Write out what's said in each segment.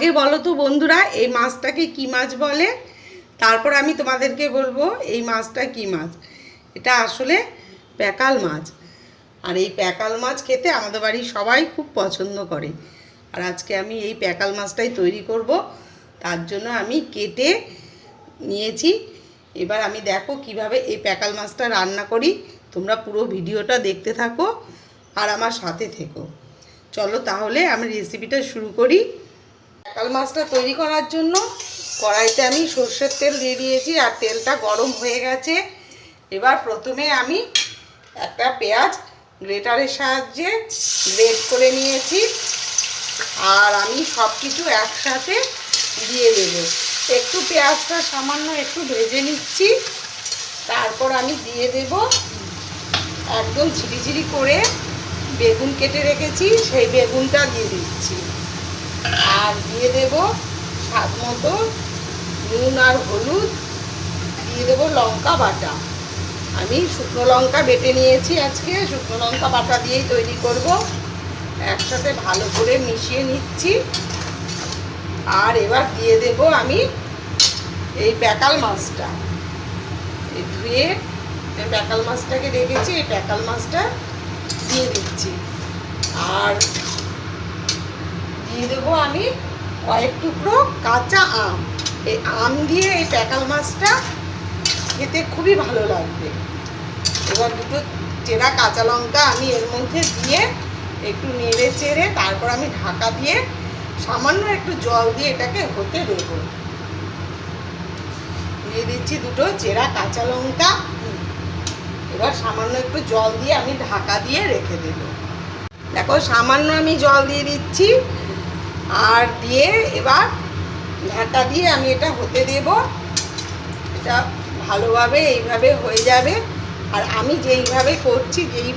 আগে বলো তো বন্ধুরা, এই মাছটাকে কি মাছ বলে? তারপর আমি তোমাদেরকে বলব, এই মাছটা কি মাছ? এটা আসলে প্যাকাল মাছ। আর এই প্যাকাল মাছ খেতে আমাদের বাড়ির সবাই খুব পছন্দ করে। আর আজকে আমি এই প্যাকাল মাছটাই তৈরি করব। তার জন্য আমি কেটে নিয়েছি। এবার আমি দেখো কীভাবে এই প্যাকাল মাছটা রান্না করি। তোমরা পুরো ভিডিওটা দেখতে থাকো আর আমার সাথে থেকো। চলো তাহলে আমি রেসিপিটা শুরু করি। প্যাকাল মাছটা তৈরি করার জন্য কড়াইতে আমি সর্ষের তেল দিয়ে দিয়েছি আর তেলটা গরম হয়ে গেছে। এবার প্রথমে আমি একটা পেঁয়াজ গ্রেটারের সাহায্যে গ্রেট করে নিয়েছি আর আমি সব কিছু একসাথে দিয়ে দেব। একটু পেঁয়াজটা সামান্য একটু ভেজে নিচ্ছি। তারপর আমি দিয়ে দেব একদম ঝিরিঝিরি করে বেগুন কেটে রেখেছি, সেই বেগুনটা দিয়ে দিচ্ছি। আর দিয়ে দেব স্বাদ মতো নুন আর হলুদ, দিয়ে দেবো লঙ্কা বাটা। আমি শুকনো লঙ্কা বেটে নিয়েছি আজকে, শুকনো লঙ্কা বাটা দিয়েই তৈরি করব। একসাথে ভালো করে মিশিয়ে নিচ্ছি। আর এবার দিয়ে দেব আমি এই প্যাকাল মাছটা। এই ধুয়ে প্যাকাল মাছটাকে রেখেছি, এই প্যাকাল মাছটা দিয়ে দিচ্ছি আর দিয়ে দেবো আমি কয়েক টুকরো কাঁচা আম। এই আম দিয়ে এই প্যাকাল মাছটা খেতে খুবই ভালো লাগবে। এবার দুটো চেরা কাঁচা লঙ্কা আমি এর মধ্যে দিয়ে একটু নেড়ে চেড়ে তারপর আমি ঢাকা দিয়ে সামান্য একটু জল দিয়ে এটাকে হতে দেবো। দিয়ে দিচ্ছি দুটো চেরা কাঁচা লঙ্কা। এবার সামান্য একটু জল দিয়ে আমি ঢাকা দিয়ে রেখে দেবো। দেখো সামান্য আমি জল দিয়ে দিচ্ছি। আর দিয়ে এবার ঢাকা দিয়ে আমি এটা হতে দেব। এটা ভালোভাবে এইভাবে হয়ে যাবে। আর আমি যেইভাবে করছি, যেই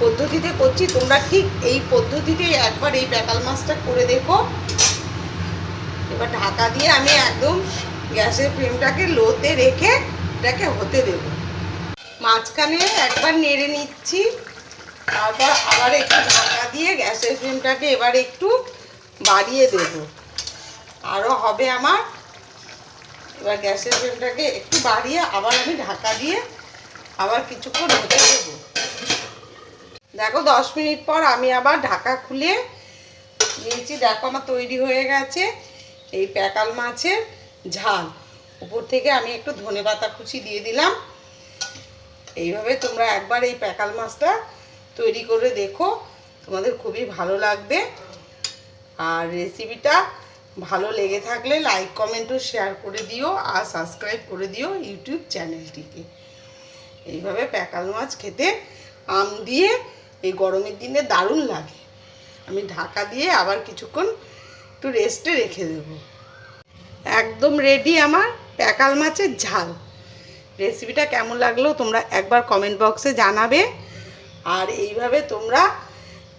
পদ্ধতিতে করছি, তোমরা ঠিক এই পদ্ধতিতেই একবার এই প্যাকাল মাছটা করে দেখো। এবার ঢাকা দিয়ে আমি একদম গ্যাসের ফ্লেমটাকে লোতে রেখে এটাকে হতে দেব। মাঝখানে একবার নেড়ে নিচ্ছি, তারপর আবার একটু ঢাকা দিয়ে গ্যাসের ফ্লেমটাকে এবার একটু বাড়িয়ে দেব। আরও হবে আমার। এবার গ্যাসের ফ্লেমটাকে একটু বাড়িয়ে আবার আমি ঢাকা দিয়ে আবার কিছুক্ষণ হতে দেব। দেখো, দশ মিনিট পর আমি আবার ঢাকা খুলে নিয়েছি। দেখো, আমার তৈরি হয়ে গেছে এই প্যাকাল মাছের ঝাল। উপর থেকে আমি একটু ধনে পাতা কুচি দিয়ে দিলাম। এইভাবে তোমরা একবার এই প্যাকাল মাছটা তৈরি করে দেখো। তোমাদের খুবই ভালো লাগবে। আর রেসিপিটা ভালো লেগে থাকলে লাইক কমেন্টও শেয়ার করে দিও আর সাবস্ক্রাইব করে দিও ইউটিউব চ্যানেলটিকে এইভাবে প্যাকাল মাছ খেতে আম দিয়ে এই গরমের দিনে দারুণ লাগে। আমি ঢাকা দিয়ে আবার কিছুক্ষণ একটু রেস্টে রেখে দেব। একদম রেডি আমার প্যাকাল মাছের ঝাল। রেসিপিটা কেমন লাগল তোমরা একবার কমেন্ট বক্সে জানাবে। আর এইভাবে তোমরা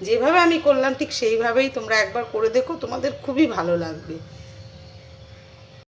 যেভাবে আমি করলাম ঠিক সেইভাবেই তোমরা একবার করে দেখো তোমাদের খুবই ভালো লাগবে।